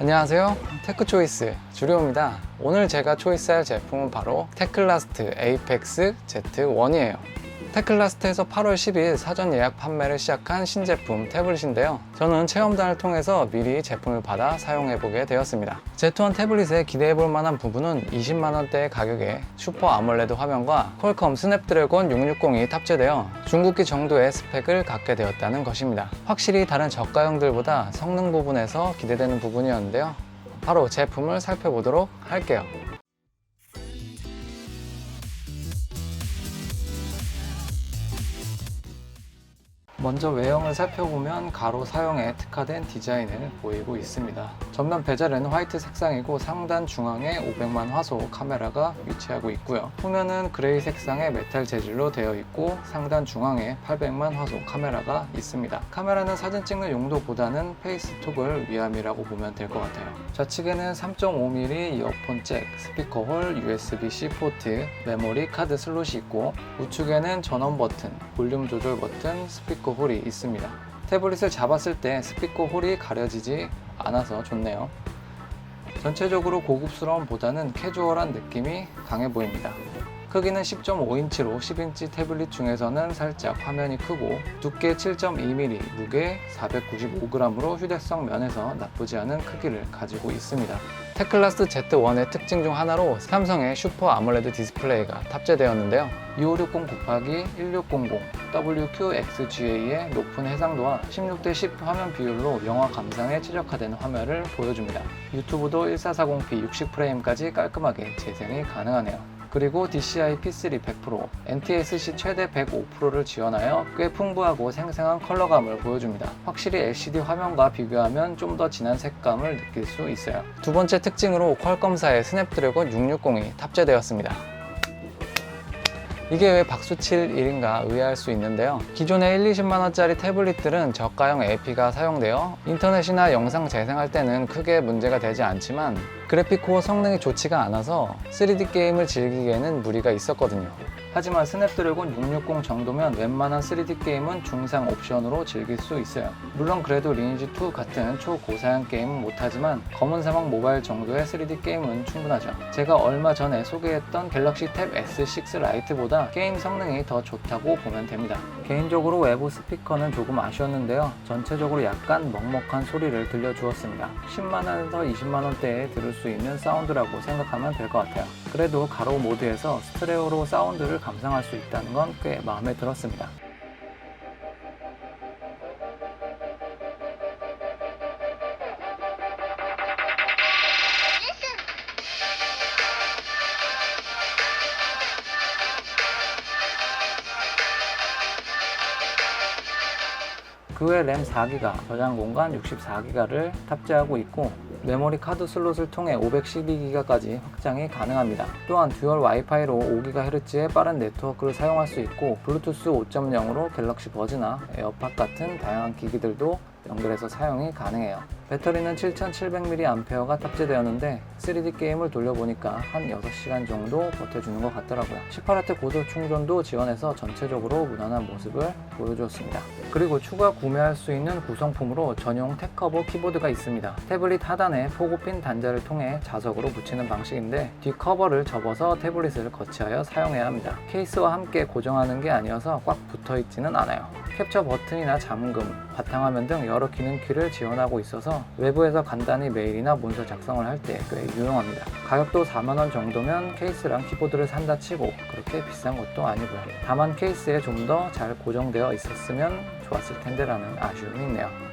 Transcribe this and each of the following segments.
안녕하세요. 테크초이스 주리오입니다. 오늘 제가 초이스할 제품은 바로 테클라스트 에이펙스 Z1이에요. 테클라스트에서 8월 10일 사전 예약 판매를 시작한 신제품 태블릿인데요. 저는 체험단을 통해서 미리 제품을 받아 사용해보게 되었습니다. Z1 태블릿에 기대해볼 만한 부분은 20만원대의 가격에 슈퍼 아몰레드 화면과 퀄컴 스냅드래곤 660이 탑재되어 중국기 정도의 스펙을 갖게 되었다는 것입니다. 확실히 다른 저가형들보다 성능 부분에서 기대되는 부분이었는데요. 바로 제품을 살펴보도록 할게요. 먼저 외형을 살펴보면 가로 사용에 특화된 디자인을 보이고 있습니다. 전면 베젤은 화이트 색상이고 상단 중앙에 500만 화소 카메라가 위치하고 있고요. 후면은 그레이 색상의 메탈 재질로 되어 있고 상단 중앙에 800만 화소 카메라가 있습니다. 카메라는 사진 찍는 용도보다는 페이스톡을 위함이라고 보면 될 것 같아요. 좌측에는 3.5mm 이어폰 잭, 스피커 홀, USB-C 포트, 메모리 카드 슬롯이 있고 우측에는 전원 버튼, 볼륨 조절 버튼, 스피커 홀이 있습니다. 태블릿을 잡았을 때 스피커 홀이 가려지지 않아서 좋네요. 전체적으로 고급스러움보다는 캐주얼한 느낌이 강해 보입니다. 크기는 10.5인치로 10인치 태블릿 중에서는 살짝 화면이 크고 두께 7.2mm, 무게 495g으로 휴대성 면에서 나쁘지 않은 크기를 가지고 있습니다. 테클라스 Z1의 특징 중 하나로 삼성의 슈퍼 아몰레드 디스플레이가 탑재되었는데요. 2560 곱하기 1600 WQXGA의 높은 해상도와 16대 10 화면 비율로 영화 감상에 최적화된 화면을 보여줍니다. 유튜브도 1440p 60프레임까지 깔끔하게 재생이 가능하네요. 그리고 DCI P3 100%, NTSC 최대 105%를 지원하여 꽤 풍부하고 생생한 컬러감을 보여줍니다. 확실히 LCD 화면과 비교하면 좀 더 진한 색감을 느낄 수 있어요. 두 번째 특징으로 퀄컴사의 스냅드래곤 660이 탑재되었습니다. 이게 왜 박수칠 일인가 의아할 수 있는데요. 기존의 1, 20만원짜리 태블릿들은 저가형 AP가 사용되어 인터넷이나 영상 재생할 때는 크게 문제가 되지 않지만 그래픽 코어 성능이 좋지가 않아서 3D 게임을 즐기기에는 무리가 있었거든요. 하지만 스냅드래곤 660 정도면 웬만한 3D 게임은 중상 옵션으로 즐길 수 있어요. 물론 그래도 리니지2 같은 초고사양 게임은 못하지만 검은 사막 모바일 정도의 3D 게임은 충분하죠. 제가 얼마 전에 소개했던 갤럭시 탭 S6 라이트보다 게임 성능이 더 좋다고 보면 됩니다. 개인적으로 외부 스피커는 조금 아쉬웠는데요. 전체적으로 약간 먹먹한 소리를 들려주었습니다. 10만원에서 20만원대에 들을 수 있는 사운드라고 생각하면 될 것 같아요. 그래도 가로 모드에서 스테레오로 사운드를 감상할 수 있다는 건 꽤 마음에 들었습니다. 그 외 램 4기가, 저장 공간 64기가를 탑재하고 있고 메모리 카드 슬롯을 통해 512기가까지 확장이 가능합니다. 또한 듀얼 와이파이로 5GHz의 빠른 네트워크를 사용할 수 있고 블루투스 5.0으로 갤럭시 버즈나 에어팟 같은 다양한 기기들도 연결해서 사용이 가능해요. 배터리는 7700mAh가 탑재되었는데 3D 게임을 돌려보니까 한 6시간 정도 버텨주는 것 같더라고요. 18W 고도 충전도 지원해서 전체적으로 무난한 모습을 보여주었습니다. 그리고 추가 구매할 수 있는 구성품으로 전용 탭커버 키보드가 있습니다. 태블릿 하단 에 포고핀 단자를 통해 자석으로 붙이는 방식인데 뒤 커버를 접어서 태블릿을 거치하여 사용해야 합니다. 케이스와 함께 고정하는 게 아니어서 꽉 붙어 있지는 않아요. 캡처 버튼이나 잠금, 바탕화면 등 여러 기능 키를 지원하고 있어서 외부에서 간단히 메일이나 문서 작성을 할 때 꽤 유용합니다. 가격도 4만원 정도면 케이스랑 키보드를 산다 치고 그렇게 비싼 것도 아니고요. 다만 케이스에 좀 더 잘 고정되어 있었으면 좋았을 텐데라는 아쉬움이 있네요.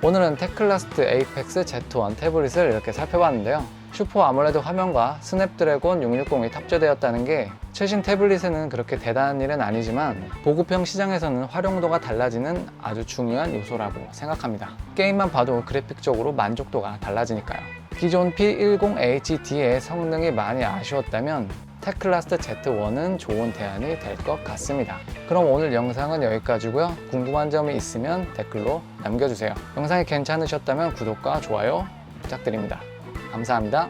오늘은 테클라스트 에이펙스 Z1 태블릿을 이렇게 살펴봤는데요. 슈퍼 아몰레드 화면과 스냅드래곤 660이 탑재되었다는 게 최신 태블릿에는 그렇게 대단한 일은 아니지만 보급형 시장에서는 활용도가 달라지는 아주 중요한 요소라고 생각합니다. 게임만 봐도 그래픽적으로 만족도가 달라지니까요. 기존 P10HD의 성능이 많이 아쉬웠다면 테클라스트 Z1은 좋은 대안이 될 것 같습니다. 그럼 오늘 영상은 여기까지고요. 궁금한 점이 있으면 댓글로 남겨주세요. 영상이 괜찮으셨다면 구독과 좋아요 부탁드립니다. 감사합니다.